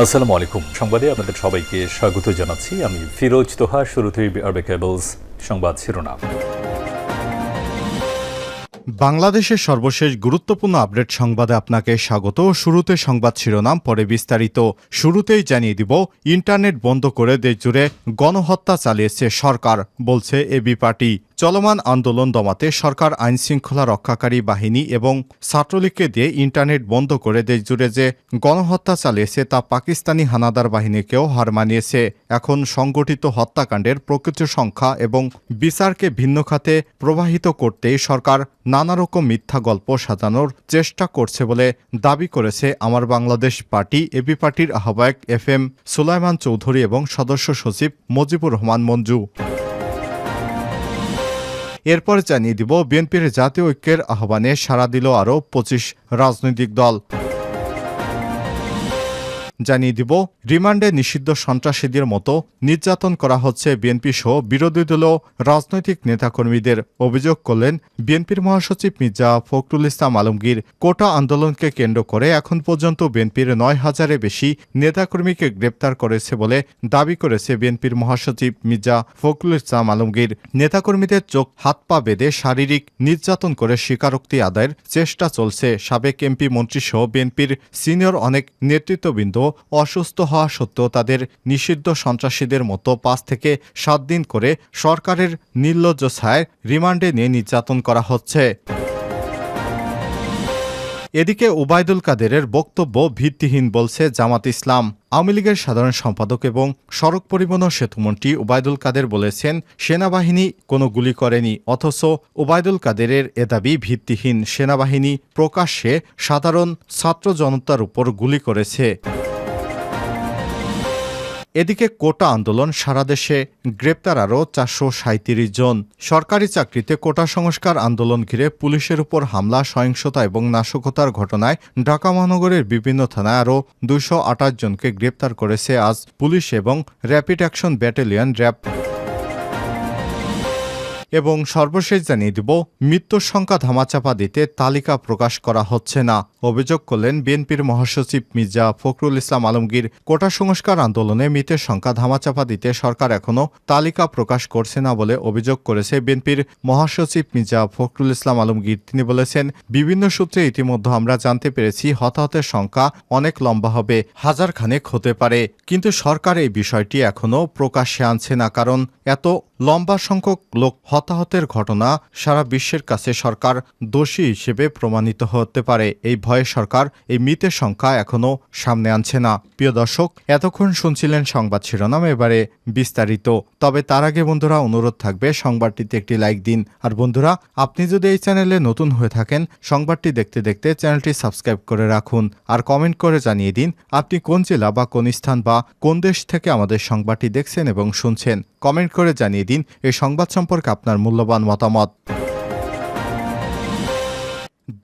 আসসালামু আলাইকুম। সংবাদে আপনাদের সবাইকে স্বাগত জানাচ্ছি। আমি ফিরোজ তোহা, শুরুতেই আরবে কেবলস সংবাদ শিরোনাম। বাংলাদেশের সর্বশেষ গুরুত্বপূর্ণ আপডেট সংবাদে আপনাকে স্বাগত। শুরুতে সংবাদ শিরোনাম, পরে বিস্তারিত। শুরুতেই জানিয়ে দিব, ইন্টারনেট বন্ধ করে দেশজুড়ে গণহত্যা চালিয়েছে সরকার, বলছে এবি পার্টি। চলমান আন্দোলন দমাতে সরকার আইন শৃঙ্খলা রক্ষাকারী বাহিনী এবং ছাত্রলীগকে দিয়ে ইন্টারনেট বন্ধ করে দেশজুড়ে যে গণহত্যা চালিয়েছে তা পাকিস্তানি হানাদার বাহিনীকেও হার মানিয়েছে। এখন সংগঠিত হত্যাকাণ্ডের প্রকৃত সংখ্যা এবং বিচারকে ভিন্ন খাতে প্রবাহিত করতেই সরকার নানা রকম মিথ্যা গল্প সাজানোর চেষ্টা করছে বলে দাবি করেছে আমার বাংলাদেশ পার্টি এবি পার্টির আহ্বায়ক এফ এম সুলাইমান চৌধুরী এবং সদস্য সচিব মজিবুর রহমান মঞ্জু। এরপর জানিয়ে দিব বিএনপির জাতীয় ঐক্যের আহ্বানে সাড়া দিল আরও পঁচিশ রাজনৈতিক দল। জানিয়ে দিব, রিমান্ডে নিষিদ্ধ সন্ত্রাসীদের মতো নির্যাতন করা হচ্ছে বিএনপি সহ বিরোধী দল রাজনৈতিক নেতাকর্মীদের। অভিযোগ করলেন, বিএনপির মহাসচিব মির্জা ফখরুল ইসলাম আলমগীর কোটা আন্দোলনকে কেন্দ্র করে এখন পর্যন্ত বিএনপির নয় হাজারে বেশি নেতাকর্মীকে গ্রেপ্তার করেছে বলে দাবি করেছে বিএনপির মহাসচিব মির্জা ফখরুল ইসলাম আলমগীর। নেতাকর্মীদের চোখ, হাত পা বেঁধে শারীরিক নির্যাতন করে স্বীকারোক্তি আদায়ের চেষ্টা চলছে। সাবেক এমপি মন্ত্রীসহ বিএনপির সিনিয়র অনেক নেতৃত্ববৃন্দ অসুস্থ হওয়া সত্ত্বেও তাদের নিষিদ্ধ সন্ত্রাসীদের মতো পাঁচ থেকে সাত দিন করে সরকারের নির্লজ্জ ছায় রিমান্ডে নিয়ে নির্যাতন করা হচ্ছে। এদিকে ওবায়দুল কাদেরের বক্তব্য ভিত্তিহীন বলছে জামাত ইসলাম। আওয়ামী লীগের সাধারণ সম্পাদক এবং সড়ক পরিবহন সেতুমন্ত্রী ওবায়দুল কাদের বলেছেন, সেনাবাহিনী কোনো গুলি করেনি, অথচ ওবায়দুল কাদেরের এ দাবি ভিত্তিহীন। সেনাবাহিনী প্রকাশ্যে সাধারণ ছাত্র জনতার উপর গুলি করেছে। এদিকে কোটা আন্দোলন সারা দেশে গ্রেপ্তার আরও চারশো সাঁত্রিশ জন। সরকারি চাকরিতে কোটা সংস্কার আন্দোলন ঘিরে পুলিশের উপর হামলা, সহিংসতা এবং নাশকতার ঘটনায় ঢাকা মহানগরের বিভিন্ন থানায় আরও দুশো আটাশ জনকে গ্রেপ্তার করেছে আজ পুলিশ এবং র্যাপিড অ্যাকশন ব্যাটালিয়ন র্যাব। এবং সর্বশেষ জানিয়ে দিব, মৃত্যুর সংখ্যা ধামাচাপা দিতে তালিকা প্রকাশ করা হচ্ছে না। অভিযোগ করলেন বিএনপির মহাসচিব মির্জা ফখরুল ইসলাম আলমগীর। কোটা সংস্কার আন্দোলনে মৃতের সংখ্যা ধামাচাপা দিতে সরকার এখনও তালিকা প্রকাশ করছে না বলে অভিযোগ করেছে বিএনপির মহাসচিব মির্জা ফখরুল ইসলাম আলমগীর। তিনি বলেছেন, বিভিন্ন সূত্রে ইতিমধ্যে আমরা জানতে পেরেছি হতাহতের সংখ্যা অনেক লম্বা হবে হাজার খানেক হতে পারে। কিন্তু সরকার এই বিষয়টি এখনও প্রকাশ্যে আনছে না, কারণ এত লম্বা সংখ্যক লোক হতাহতের ঘটনা সারা বিশ্বের কাছে সরকার দোষী হিসেবে প্রমাণিত হতে পারে। এই ভয়ে সরকার এই মৃতের সংখ্যা এখনও সামনে আনছে না। প্রিয় দর্শক, এতক্ষণ শুনছিলেন সংবাদ শিরোনাম, এবারে বিস্তারিত। তবে তার আগে বন্ধুরা, অনুরোধ থাকবে, সংবাদটিতে একটি লাইক দিন। আর বন্ধুরা, আপনি যদি এই চ্যানেলে নতুন হয়ে থাকেন, সংবাদটি দেখতে দেখতে চ্যানেলটি সাবস্ক্রাইব করে রাখুন। আর কমেন্ট করে জানিয়ে দিন, আপনি কোন জেলা বা কোন স্থান বা কোন দেশ থেকে আমাদের সংবাদটি দেখছেন এবং শুনছেন। কমেন্ট করে জানিয়ে দিন এই সংবাদ সম্পর্কে আপনার মূল্যবান মতামত।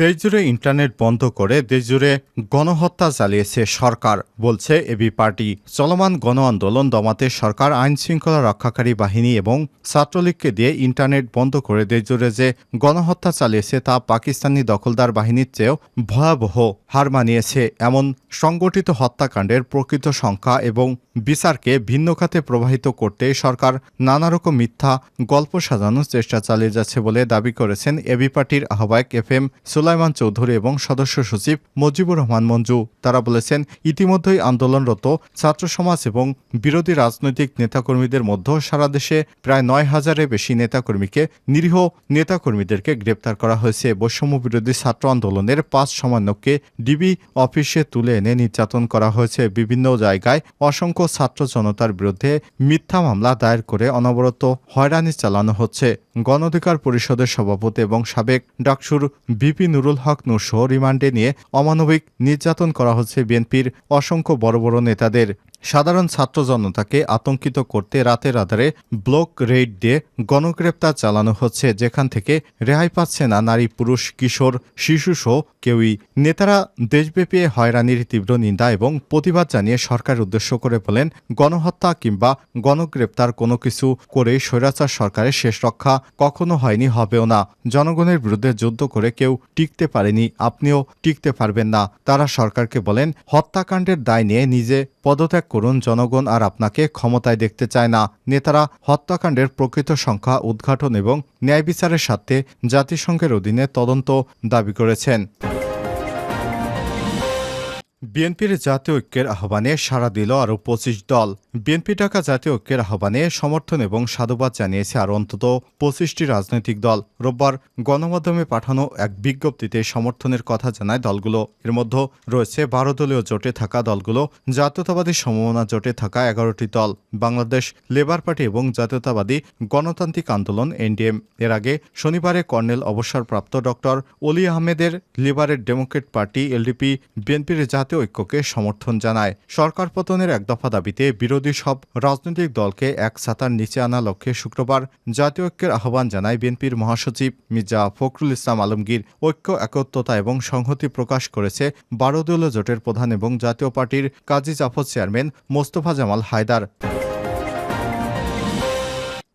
দেশজুড়ে ইন্টারনেট বন্ধ করে দেশজুড়ে গণহত্যা চালিয়েছে সরকার, বলছে এবি পার্টি। চলমান গণ আন্দোলন দমাতে সরকার আইন শৃঙ্খলা রক্ষাকারী বাহিনী এবং ছাত্রলীগকে দিয়ে ইন্টারনেট বন্ধ করে দেশজুড়ে যে গণহত্যা চালিয়েছে তা পাকিস্তানি দখলদার বাহিনীর চেয়েও ভয়াবহ হার মানিয়েছে। এমন সংগঠিত হত্যাকাণ্ডের প্রকৃত সংখ্যা এবং বিচারকে ভিন্ন খাতে প্রবাহিত করতে সরকার নানা রকম মিথ্যা গল্প সাজানোর চেষ্টা চালিয়ে যাচ্ছে বলে দাবি করেছেন এবি পার্টির আহ্বায়ক এফ এম সুলাইমান চৌধুরী এবং সদস্য সচিব মজিবুর রহমান মঞ্জু। তারা বলেছেন, ইতিমধ্যেই আন্দোলনরত ছাত্র সমাজ এবং বিরোধী রাজনৈতিক নেতাকর্মীদের মধ্যে সারা দেশে প্রায় নয় হাজারের বেশি নেতাকর্মীকে, নিরীহ নেতাকর্মীদেরকে গ্রেপ্তার করা হয়েছে। বৈষম্য বিরোধী ছাত্র আন্দোলনের পাঁচ সমন্বয়ককে ডিবি অফিসে তুলে এনে নির্যাতন করা হয়েছে। বিভিন্ন জায়গায় অসংখ্য ছাত্র জনতার বিরুদ্ধে মিথ্যা মামলা দায়ের করে অনবরত হয়রানি চালানো হচ্ছে। গণ অধিকার পরিষদের সভাপতি এবং সাবেক ডাকসুর বিপি নুরুল হক নুরসহ রিমান্ডে নিয়ে অমানবিক নির্যাতন করা হচ্ছে বিএনপির অসংখ্য বড় বড় নেতাদের। সাধারণ ছাত্র জনতাকে আতঙ্কিত করতে রাতের আধারে ব্লক রেড দিয়ে গণগ্রেপ্তার চালানো হচ্ছে, যেখান থেকে রেহাই পাচ্ছে না নারী, পুরুষ, কিশোর শিশুসহ কেউই। নেতারা দেশব্যাপী হয়রানির তীব্র নিন্দা এবং প্রতিবাদ জানিয়ে সরকার উদ্দেশ্য করে বলেন, গণহত্যা কিংবা গণগ্রেপ্তার কোনো কিছু করে স্বৈরাচার সরকারের শেষ রক্ষা কখনো হয়নি, হবেও না। জনগণের বিরুদ্ধে যুদ্ধ করে কেউ টিকতে পারেনি, আপনিও টিকতে পারবেন না। তারা সরকারকে বলেন, হত্যাকাণ্ডের দায় নিয়ে নিজে পদত্যাগ করুন জনগণ আর আপনাকে ক্ষমতায় দেখতে চায় না। নেতারা হত্যাকাণ্ডের প্রকৃত সংখ্যা, উদ্ঘাটন এবং ন্যায় বিচারের স্বার্থে জাতিসংঘের অধীনে তদন্ত দাবি করেছেন। বিএনপির জাতীয় ঐক্যের আহ্বানে সাড়া দিল আরও পঁচিশ দল। বিএনপি ঢাকা জাতীয় ঐক্যের আহ্বানে সমর্থন এবং সাধুবাদ জানিয়েছে আর অন্তত পঁচিশটি রাজনৈতিক দল। রোববার গণমাধ্যমে পাঠানো এক বিজ্ঞপ্তিতে সমর্থনের কথা জানায় দলগুলো। এর মধ্যে রয়েছে বারো দলীয় জোটে থাকা দলগুলো, জাতীয়তাবাদী সমমনা জোটে থাকা এগারোটি দল, বাংলাদেশ, লেবার পার্টি এবং জাতীয়তাবাদী গণতান্ত্রিক আন্দোলন, এনডিএম। এর আগে শনিবারে কর্নেল অবসরপ্রাপ্ত ডক্টর অলি আহমেদের লিবারেল ডেমোক্রেট পার্টি, এলডিপি, বিএনপির জাতীয় ঐক্যকে সমর্থন জানায়। সরকার পতনের এক দফা দাবিতে বিরোধী সব রাজনৈতিক দলকে এক ছাতার নিচে আনা লক্ষ্যে শুক্রবার জাতীয় ঐক্যের আহ্বান জানায় বিএনপির মহাসচিব মির্জা ফখরুল ইসলাম আলমগীর। ঐক্য একত্রতা এবং সংহতি প্রকাশ করেছে বারো দলীয় জোটের প্রধান এবং জাতীয় পার্টির কাজী জাফর চেয়ারম্যান মোস্তফা জামাল হায়দার।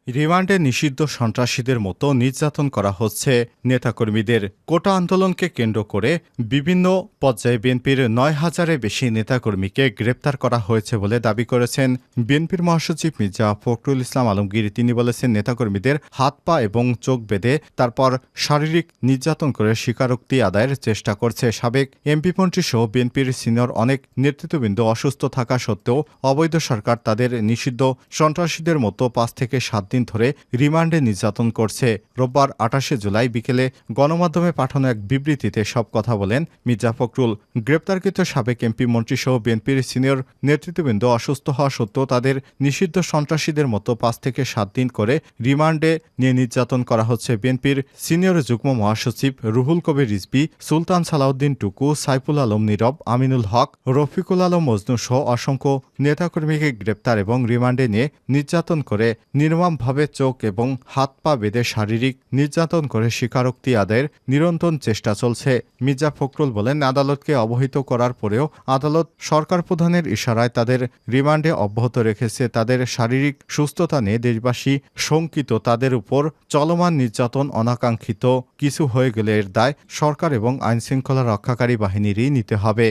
রিমান্ডে নিষিদ্ধ সন্ত্রাসীদের মতো নির্যাতন করা হচ্ছে। নেতাকর্মীদের কোটা আন্দোলনকে কেন্দ্র করে বিভিন্ন পর্যায়ে বিএনপির নয় হাজারের বেশি নেতাকর্মীকে গ্রেপ্তার করা হয়েছে বলে দাবি করেছেন বিএনপির মহাসচিব মির্জা ফখরুল ইসলাম আলমগীর। তিনি বলেছেন, নেতাকর্মীদের হাত, পা এবং চোখ বেঁধে তারপর শারীরিক নির্যাতন করে স্বীকারোক্তি আদায়ের চেষ্টা করছে সাবেক এমপি মন্ত্রী সহ বিএনপির সিনিয়র অনেক নেতৃত্ববৃন্দ। অসুস্থ থাকা সত্ত্বেও অবৈধ সরকার তাদের নিষিদ্ধ সন্ত্রাসীদের মতো পাঁচ থেকে সাত দিন ধরে রিমান্ডে নির্যাতন করছে। রোববার আঠাশে জুলাই বিকেলে গণমাধ্যমে পাঠানো এক বিবৃতিতে সব কথা বলেন মির্জা ফখরুল। গ্রেপ্তারকৃত সাবেক এমপি মন্ত্রীসহ বিএনপির সিনিয়র নেতৃত্ববৃন্দ অসুস্থ হওয়া সত্ত্বেও তাদের নিষিদ্ধ সন্ত্রাসীদের মতো পাঁচ থেকে সাত দিন করে রিমান্ডে নিয়ে নির্যাতন করা হচ্ছে বিএনপির সিনিয়র যুগ্ম মহাসচিব রুহুল কবির রিজবি সুলতান সালাউদ্দিন টুকু, সাইফুল আলম নীরব, আমিনুল হক, রফিকুল আলম মজনু সহ অসংখ্য নেতাকর্মীকে গ্রেপ্তার এবং রিমান্ডে নিয়ে নির্যাতন করে নির্মমভাবে চোখ এবং হাত পা বেঁধে শারীরিক নির্যাতন করে স্বীকারোক্তি আদায়ের নিরন্তর চেষ্টা চলছে। মির্জা ফখরুল বলেন, আদালতকে অবহিত করার পরেও আদালত সরকার প্রধানের ইশারায় তাদের রিমান্ডে অব্যাহত রেখেছে। তাদের শারীরিক সুস্থতা নিয়ে দেশবাসী শঙ্কিত। তাদের উপর চলমান নির্যাতন অনাকাঙ্ক্ষিত। কিছু হয়ে গেলে এর দায় সরকার এবং আইনশৃঙ্খলা রক্ষাকারী বাহিনীরই নিতে হবে।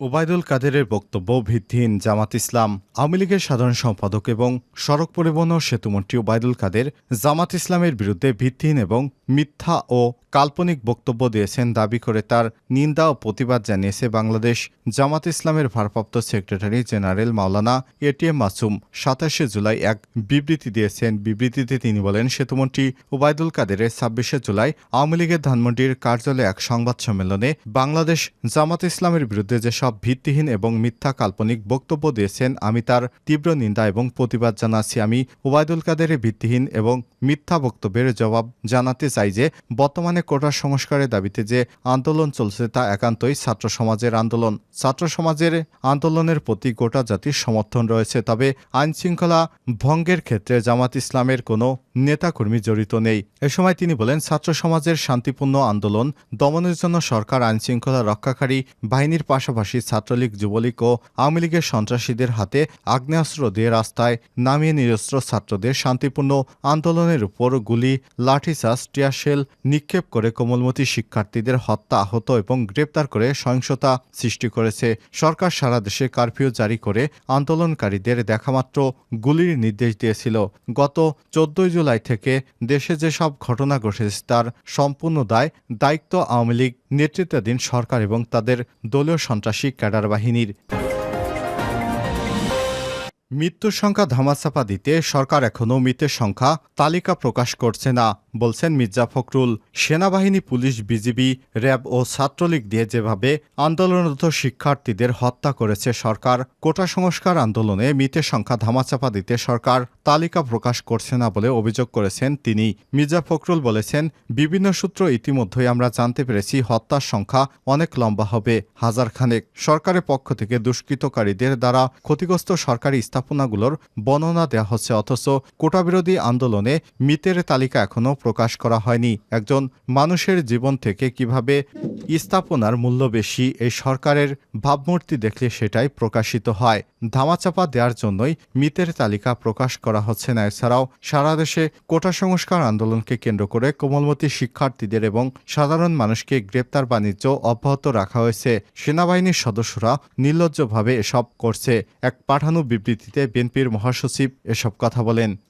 ওবায়দুল কাদেরের বক্তব্য ভিত্তিহীন জামাত ইসলাম, আওয়ামী লীগের সাধারণ সম্পাদক এবং সড়ক পরিবহন ও সেতুমন্ত্রী ওবায়দুল কাদের জামাত ইসলামের বিরুদ্ধে ভিত্তিহীন এবং মিথ্যা ও কাল্পনিক বক্তব্য দিয়েছেন দাবি করে তার নিন্দা ও প্রতিবাদ জানিয়েছে বাংলাদেশ জামাত ইসলামের ভারপ্রাপ্ত secretary general Maulana ATM Masum. সাতাশে জুলাই এক বিবৃতি দিয়েছেন। বিবৃতিতে তিনি বলেন, সেতুমন্ত্রী ওবায়দুল কাদেরের ছাব্বিশে জুলাই আওয়ামী লীগের ধানমন্ডির কার্যালয়ে এক সংবাদ সম্মেলনে বাংলাদেশ জামাত ইসলামের বিরুদ্ধে যেসব ভিত্তিহীন এবং মিথ্যা কাল্পনিক বক্তব্য দিয়েছেন, আমি তার তীব্র নিন্দা এবং প্রতিবাদ জানাচ্ছি। আমি ওবায়দুল কাদেরের ভিত্তিহীন এবং মিথ্যা বক্তব্যের জবাব জানাতে চাই যে বর্তমানে কোটা সংস্কারের দাবিতে যে আন্দোলন চলছে তা একান্তই ছাত্র সমাজের আন্দোলন। ছাত্র সমাজের আন্দোলনের প্রতি গোটা জাতির সমর্থন রয়েছে, তবে আইন শৃঙ্খলা ভঙ্গের ক্ষেত্রে জামাত ইসলামের কোনো নেতাকর্মী জড়িত নেই। এ সময় তিনি বলেন, ছাত্র সমাজের শান্তিপূর্ণ আন্দোলন, দমনের জন্য সরকার আইন শৃঙ্খলা রক্ষাকারী বাহিনীর পাশাপাশি ছাত্রলীগ, যুবলীগ ও আওয়ামী লীগের সন্ত্রাসীদের হাতে আগ্নেয়াস্ত্র দিয়ে রাস্তায় নামিয়ে নিরস্ত্র ছাত্রদের শান্তিপূর্ণ আন্দোলনের উপর গুলি, লাঠিচার্জ টিয়ারশেল নিক্ষেপ করে কোমলমতি শিক্ষার্থীদের হত্যা আহত এবং গ্রেপ্তার করে সহিংসতা সৃষ্টি করেছে। সরকার সারা দেশে কারফিউ জারি করে আন্দোলনকারীদের দেখামাত্র গুলির নির্দেশ দিয়েছিল। গত চোদ্দই জুলাই থেকে দেশে যেসব ঘটনা ঘটেছে তার সম্পূর্ণ দায় দায়িত্ব আওয়ামী লীগ, নেতৃত্বাধীন সরকার এবং তাদের দলীয় সন্ত্রাসী ক্যাডার বাহিনীর। মৃত্যুর সংখ্যা ধামাচাপা দিতে সরকার এখনও মৃতের সংখ্যা তালিকা প্রকাশ করছে না, বলছেন মির্জা ফখরুল। সেনাবাহিনী, পুলিশ, বিজিবি, র্যাব ও ছাত্রলীগ দিয়ে যেভাবে আন্দোলনরত শিক্ষার্থীদের হত্যা করেছে সরকার, কোটা সংস্কার আন্দোলনে মৃতের সংখ্যা ধামাচাপা দিতে সরকার তালিকা প্রকাশ করছে না বলে অভিযোগ করেছেন তিনি। মির্জা ফখরুল বলেছেন, বিভিন্ন সূত্র ইতিমধ্যেই আমরা জানতে পেরেছি হত্যার সংখ্যা অনেক লম্বা হবে হাজার খানেক সরকারের পক্ষ থেকে দুষ্কৃতকারীদের দ্বারা ক্ষতিগ্রস্ত সরকারি স্থাপনাগুলোর বর্ণনা দেওয়া হচ্ছে, অথচ কোটাবিরোধী আন্দোলনে মৃতের তালিকা এখনও প্রকাশ করা হয়নি। একজন মানুষের জীবন থেকে কীভাবে স্থাপনার মূল্য বেশি, এই সরকারের ভাবমূর্তি দেখলে সেটাই প্রকাশিত হয়। ধামাচাপা দেওয়ার জন্যই মৃতের তালিকা প্রকাশ করা হচ্ছে না। এছাড়াও সারা দেশে কোটা সংস্কার আন্দোলনকে কেন্দ্র করে কোমলমতি শিক্ষার্থীদের এবং সাধারণ মানুষকে গ্রেপ্তার বাণিজ্য অব্যাহত রাখা হয়েছে। সেনাবাহিনীর সদস্যরা নির্লজ্জভাবে এসব করছে। এক পাঠানো বিবৃতিতে বিএনপির মহাসচিব এসব কথা বলেন।